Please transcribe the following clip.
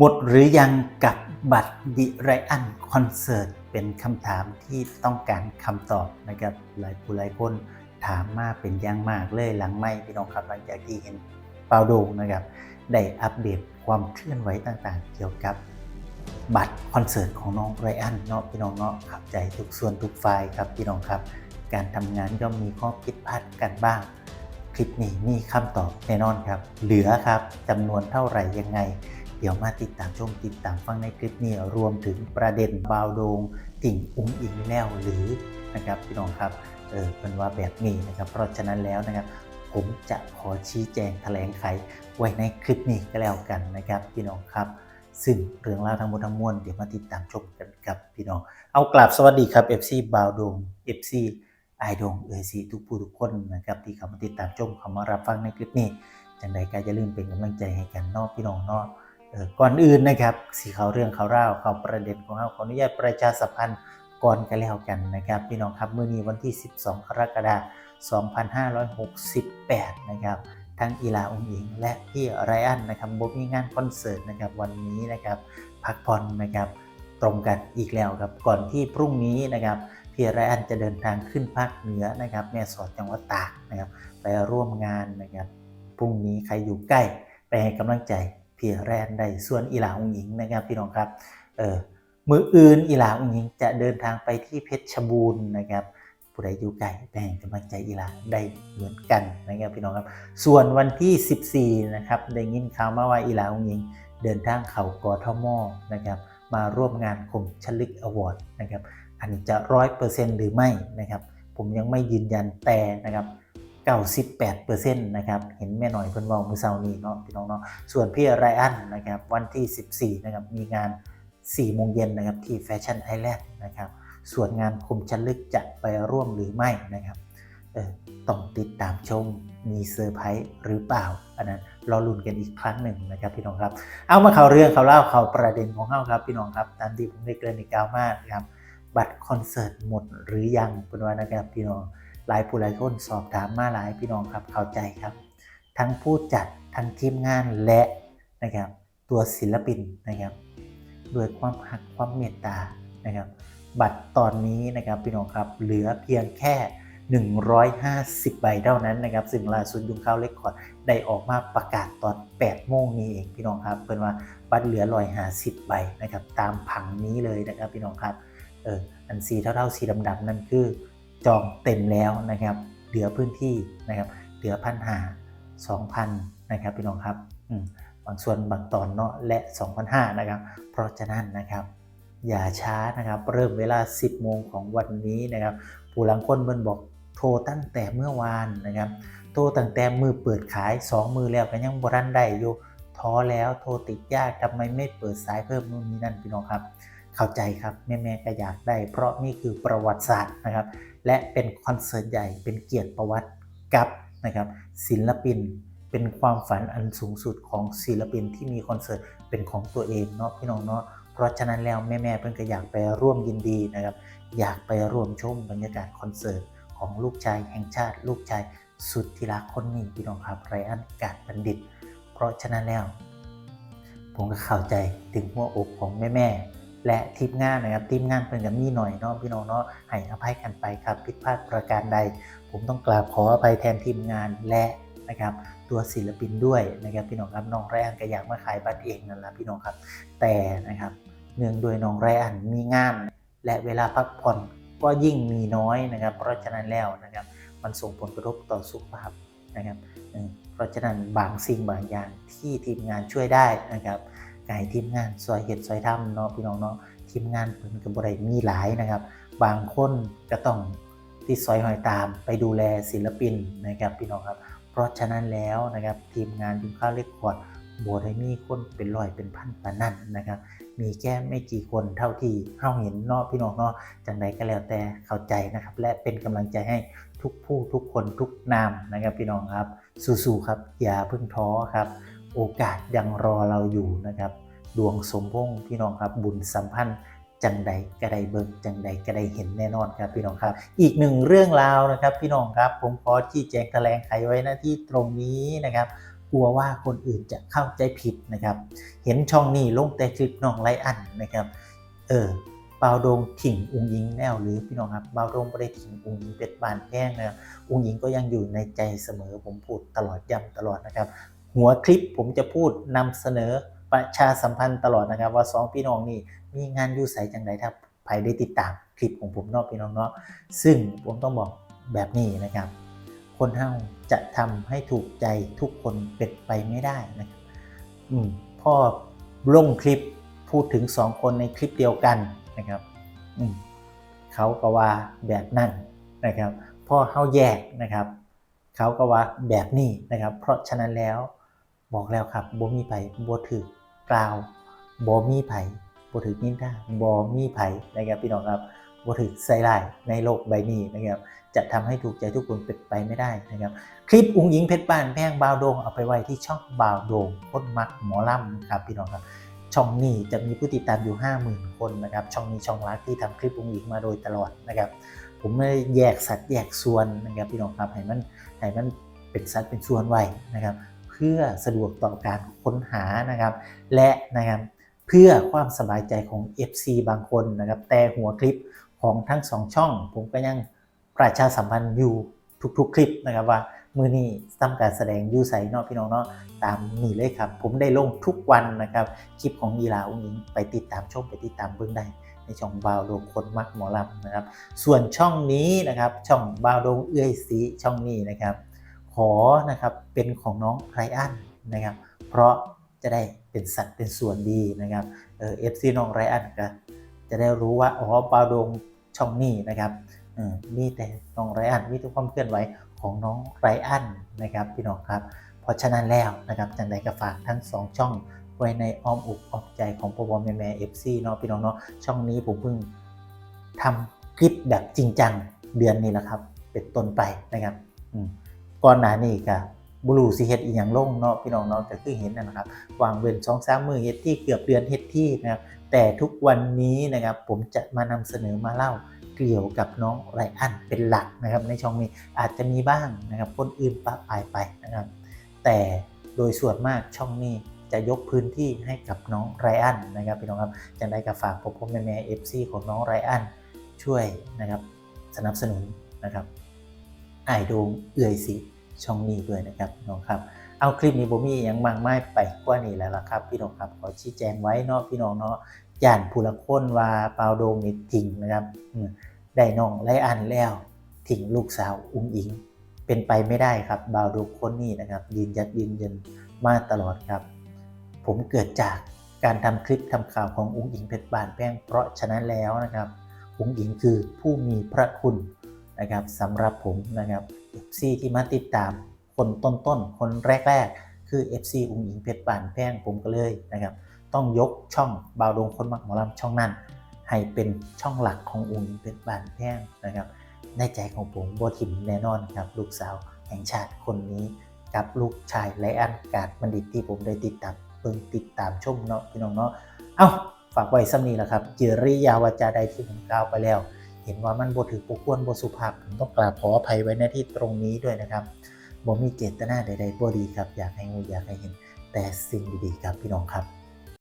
หมดหรือยังกับบัตรดิไรอันคอนเสิร์ตเป็นคำถามที่ต้องการคำตอบนะครับหลายผู้หลายคนถามมาเป็นอย่างมากเลยหลังไม่พี่น้องครับหลังจากที่เห็นเปาโดงนะครับได้อัปเดตความเคลื่อนไหวต่างๆ เกี่ยวกับบัตรคอนเสิร์ตของน้องไรอันเนาะพี่น้องเนาะขับใจทุกส่วนทุกฝ่ายครับพี่น้องครับ การทำงานย่อมมีข้อผิดพลาดกันบ้าง คลิปนี้มีคำตอบแน่นอนครับ เหลือครับจำนวนเท่าไหร่ยังไง เดี๋ยวมาติดตามชมติดตามฟังในคลิปนี้รวมถึงประเด็นบาวโดงติ่งอุ้งอิงแล้วหรือนะครับพี่น้องครับเออเป็นว่าแบบนี้นะครับเพราะฉะนั้นแล้วนะครับผมจะขอชี้แจงแถลงไขไว้ในคลิปนี้ก็แล้วกันนะครับพี่น้องครับซึ่งเรื่องราวทั้งหมดทั้งมวลเดี๋ยวมาติดตามชมกันครับพี่น้อง เอากลับสวัสดีครับ FC บาวโดง FC ไอดงเอซีทุกผู้ทุกคนนะครับที่เข้ามาติดตามชมเข้ามารับฟังในคลิปนี้จังใดก็อย่าลืมเป็นกำลังใจให้กันนอกพี่น้องนอกเอ่อ ก่อนอื่นนะครับสีเขาเรื่องเขาเล่าเขาประเด็นของเราขออนุญาตประชาสัมพันธ์ก่อนกันแล้วกันนะครับพี่น้องครับเมื้อนี้วันที่ 12 กรกฎาคม 2568 นะครับทั้งอีลาองอิง และพี่ไรอันนะครับบมีงานคอนเสิร์ตนะครับวันนี้นะครับพักผ่อนนะครับตรงกันอีกแล้วครับก่อนที่พรุ่งนี้นะครับพี่ไรอันจะเดินทางขึ้นภาคเหนือนะครับแม่สอดจังหวัดตากนะครับไปร่วมงานนะครับพรุ่งนี้ใครอยู่ใกล้ไปให้กำลังใจ พี่แรนได้ส่วนอีหลาองอิงนะครับพี่น้องครับเออมืออื่นอีหลาองอิงจะเดินทางไปที่เพชรบูรณ์นะครับผู้ใดอยู่ไกลไปให้กำลังใจอีหลาได้เหมือนกันนะครับพี่น้องครับ ส่วนวันที่ 14นะครับได้ยินข่าวมาว่าอีหลาองยิง เดินทางเขากอทมนะครับมาร่วมงานคมชลึกอวอร์ดนะครับอันนี้จะร้อยเปอร์เซ็นต์หรือไม่นะครับผมยังไม่ยืนยันแต่นะครับ 98%นะครับเห็นแม่หน่อยเพิ่นเว้ามือเซานี้เนาะพี่น้องเนาะส่วนพี่ไรอันนะครับวันที่ 14นะครับมีงาน 4 โมงเย็นนะครับที่แฟชั่นไอแลนด์นะครับส่วนงานคมชันลึกจะไปร่วมหรือไม่นะครับเออต้องติดตามชมมีเซอร์ไพรส์หรือเปล่า อันนั้นรอลุ้นกันอีกครั้งหนึ่งนะครับพี่น้องครับ เอามาข่าวเรื่องข่าวเล่าข่าวประเด็นของเขาครับพี่น้องครับตามที่ผมได้เกริ่นในกาวมากนะครับบัตรคอนเสิร์ตหมดหรือยังเป็นว่านะครับพี่น้อง หลายผู้หลายคนสอบถามมาหลายพี่น้องครับเข้าใจครับ ทั้งผู้จัดทั้งทีมงานและนะครับตัวศิลปินนะครับด้วยความหักความเมตตานะครับ บัตรตอนนี้นะครับพี่น้องครับเหลือเพียงแค่ 150 ใบเท่านั้นนะครับ ซึ่งล่าสุดยุงข้าวเลคคอร์ดได้ออกมาประกาศตอน 8 โมงนี้เองพี่น้องครับเป็นว่าบัตรเหลือ150ใบนะครับ ตามผังนี้เลยนะครับพี่น้องครับเอออันสีเท่าๆสีดำๆนั่นคือ จองเต็มแล้วนะครับ เหลือพื้นที่นะครับเหลือพันหา2,000นะครับพี่น้องครับบางส่วนบางตอนเนาะและ2,500นะครับ เพราะฉะนั้นนะครับ อย่าช้านะครับ เริ่มเวลา 10 โมงของวันนี้นะครับ ผู้หลังคนเบิ่นบอกโทรตั้งแต่เมื่อวานนะครับ โทรตั้งแต่มือเปิดขาย 2 มือแล้วก็ยังบรันได้อยู่ ท้อแล้วโทรติดยากทำไมไม่เปิดสายเพิ่มนู่นนี่นั่นพี่น้องครับ เข้าใจครับแม่ๆก็อยากได้ เพราะนี่คือประวัติศาสตร์นะครับ และเป็นคอนเสิร์ตใหญ่เป็นเกียรติประวัติกับนะครับศิลปินเป็นความฝันอันสูงสุดของศิลปินที่มีคอนเสิร์ตเป็นของตัวเองเนาะพี่น้องเนาะเพราะฉะนั้นแล้วแม่ๆเพิ่นก็อยากไปร่วมยินดีนะครับ อยากไปร่วมชมบรรยากาศคอนเสิร์ตของลูกชายแห่งชาติ ลูกชายสุดที่รักคนนี้พี่น้องครับไรอันกาดบัณฑิต เพราะฉะนั้นแล้ว ผมก็เข้าใจถึงหัวอกของแม่ๆและทีมงานนะครับทีมงานเพิ่นก็มีหน่อยเนาะพี่น้องเนาะให้อภัยกันไปครับผิดพลาดประการใด ผมต้องกราบขออภัยแทนทีมงานและนะครับตัวศิลปินด้วยนะครับพี่น้องครับน้องไรอันก็อยากมาขายบัตรเองนั่นแหละพี่น้องครับ แต่นะครับเนื่องด้วยน้องไรอันมีงาน และเวลาพักผ่อนก็ยิ่งมีน้อยนะครับ เพราะฉะนั้นแล้วนะครับมันส่งผลกระทบต่อสุขภาพ นะครับเพราะฉะนั้นบางสิ่งบางอย่างที่ทีมงานช่วยได้นะครับไก่ทีมงานซอยเห็ดซอยทำเนาะพี่น้องเนาะทีมงานเพิ่นกับบริมีหลายนะครับ บางคนก็ต้องที่ซอยหอยตามไปดูแลศิลปินนะครับพี่น้องครับเพราะฉะนั้นแล้วนะครับทีมงานยุงข้าวเล็กคอร์ดโบได้มีคนเป็นร้อยเป็นพันปานนั่นนะครับ มีแค่ไม่กี่คนเท่าที่เราเห็นเนาะพี่น้องเนาะจังใดก็แล้วแต่เข้าใจนะครับ และเป็นกำลังใจให้ ทุกผู้ทุกคนทุกนามนะครับพี่น้องครับ สู้ๆครับอย่าเพิ่งท้อครับ โอกาสยังรอเราอยู่นะครับ ดวงสมพงษ์พี่น้องครับ บุญสัมพันธ์จังใดก็ได้เบิ่งจังใดก็ได้เห็นแน่นอนครับพี่น้องครับ อีกหนึ่งเรื่องราวนะครับ พี่น้องครับ ผมขอชี้แจงแถลงไขไว้หน้าที่ตรงนี้นะครับ กลัวว่าคนอื่นจะเข้าใจผิดนะครับ เห็นช่องนี้ลงแต่คลิปน้องไลอันนะครับ เออ บาวโดงถิ่งอุงยิงแนวหรือพี่น้องครับเบาวโดงไม่ได้ถิ่งอุงยิงเป็ดบานแพงนะครับอุงยิงก็ยังอยู่ในใจเสมอผมพูดตลอดย้ำตลอดนะครับ หัวคลิปผมจะพูดนำเสนอประชาสัมพันธ์ตลอดนะครับ ว่าสองพี่น้องนี่มีงานอยู่ใส่จังไดถ้าใครได้ติดตามคลิปของผมนอกพี่น้องเนาะซึ่งผมต้องบอกแบบนี้นะครับ คนเฮาจะทำให้ถูกใจทุกคนเป็นไปไม่ได้นะครับอืมพ่อลงคลิปพูดถึงสองคนในคลิปเดียวกัน นะครับเขาก็ว่าแบบนั่นนะครับพ่อเฮาแยกนะครับ เขาก็ว่าแบบนี้นะครับ เพราะฉะนั้นแล้วบอกแล้วครับบ่มีไผ่บ่ถือกล่าวบ่มีไผ่บ่ถือนินทาบ่มีไผ่นะครับพี่น้องครับบ่ถือใส่ร้ายในโลกใบนี้นะครับจะทำให้ถูกใจทุกคนเป็นไปไม่ได้นะครับ คลิปอุ้งหญิงเพชรบ้านแพงบาวโดงเอาไปไว้ที่ช่องบาวโดงคนมักหมอลำครับพี่น้องครับ ช่องนี้จะมีผู้ติดตามอยู่ 50,000 คนนะครับ ช่องนี้ช่องรักที่ทำคลิปอุ้งหญิงมาโดยตลอดนะครับ ผมไม่แยกสัดแยกส่วนนะครับพี่น้องครับให้มันให้มันเป็นสัดเป็นส่วนไว้นะครับ เพื่อสะดวกต่อการค้นหานะครับ และนะครับเพื่อความสบายใจของ FC บางคนนะครับ แต่หัวคลิปของทั้งสองช่อง ผมก็ยังประชาสัมพันธ์อยู่ทุกๆคลิปนะครับว่า มือนี้ทำการแสดงยูใสเนาะพี่น้องเนาะตามนี่เลยครับ ผมได้ลงทุกวันนะครับ คลิปของยีราอุ้งอิงไปติดตามชมไปติดตามเบื้องได้ในช่องบาวดงคนมักหมอลำนะครับ ส่วนช่องนี้นะครับ ช่องบาวดงเอื้อยสีช่องนี้นะครับ ขอนะครับเป็นของน้องไรอันนะครับ เพราะจะได้เป็นสัตว์เป็นส่วนดีนะครับเออฟซีน้องไรอันก็จะได้รู้ว่าอ๋อบาวดงช่องนี้นะครับ มีแต่น้องไรอันมีทุกความเคลื่อนไหวของน้องไรอันนะครับพี่น้องครับ เพราะฉะนั้นแล้วนะครับจังใดก็ฝากทั้งสองช่องไว้ในอ้อมอกอ้อมใจของพ่อพ่อแม่แม่เอฟซีเนาะพี่น้องเนาะช่องนี้ผมเพิ่งทำคลิปแบบจริงจังเดือนนี้แหละครับ เป็นต้นไปนะครับก่อนหน้านี้ก็บลูสิเฮ็ดอีหยังลงเนาะพี่น้องเนาะก็คือเห็นนะนะครับวางเว้นสองสามมือเฮ็ดที่เกือบเดือนเฮ็ดที่นะครับ แต่ทุกวันนี้นะครับผมจะมานำเสนอมาเล่าเกี่ยวกับน้องไรอันเป็นหลักนะครับ ในช่องนี้อาจจะมีบ้างนะครับคนอื่นปะปายไปนะครับ แต่โดยส่วนมากช่องนี้จะยกพื้นที่ให้กับน้องไรอันนะครับพี่น้องครับจังได้กับฝากพ่อพ่อแม่แม่เอฟซีของน้องไรอันช่วยนะครับ สนับสนุนนะครับไอายโดงเอื่อยสิช่องนี้ด้วยนะครับน้องครับ เอาคลิปนี้ผมมีอย่างมากมายไปกว่านี้แล้วล่ะครับ พี่น้องครับขอชี้แจงไว้เนาะพี่น้องเนาะย่านผู้ละคนว่าเปาโดงนี่ทิ้งนะครับได้น้องไรอันแล้วทิ้งลูกสาวอุ้งอิง เป็นไปไม่ได้ครับบาวดุกคนนี้นะครับ ยืนยัดยืนยันมาตลอดครับ ผมเกิดจากการทำคลิปทำข่าวของอุ้งอิงเพชรบานแป้งเพราะฉะนั้นแล้วนะครับอุ้งอิงคือผู้มีพระคุณนะครับสำหรับผมนะครับ FC ที่มาติดตาม คนต้นๆ คนแรกๆ คือ FC อุ้งอิงเพชรบานแป้งผมก็เลยนะครับ ต้องยกช่องบาวดงคนมักหมอลำช่องนั้น ให้เป็นช่องหลักของอุ้งอิงเพชรบานแป้งนะครับ ในใจของผมโบทิมแน่นอนครับ ลูกสาวแห่งชาติคนนี้กับลูกชายไลอันกาดบัณฑิตที่ผมได้ติดตามเพิ่งติดตามชมเนาะพี่น้องเนาะเอ้าฝากไว้ซ้ำนี้แหละครับเจิริยาวาจาใดที่ผมกล่าวไปแล้ว เห็นว่ามันบถือปควรบสุภาพผมต้องกราบขออภัยไว้ในที่ตรงนี้ด้วยนะครับ บ่มีเจตนาใดๆบ่ดีครับ อยากให้งูอยากให้เห็นแต่สิ่งดีๆครับพี่น้องครับ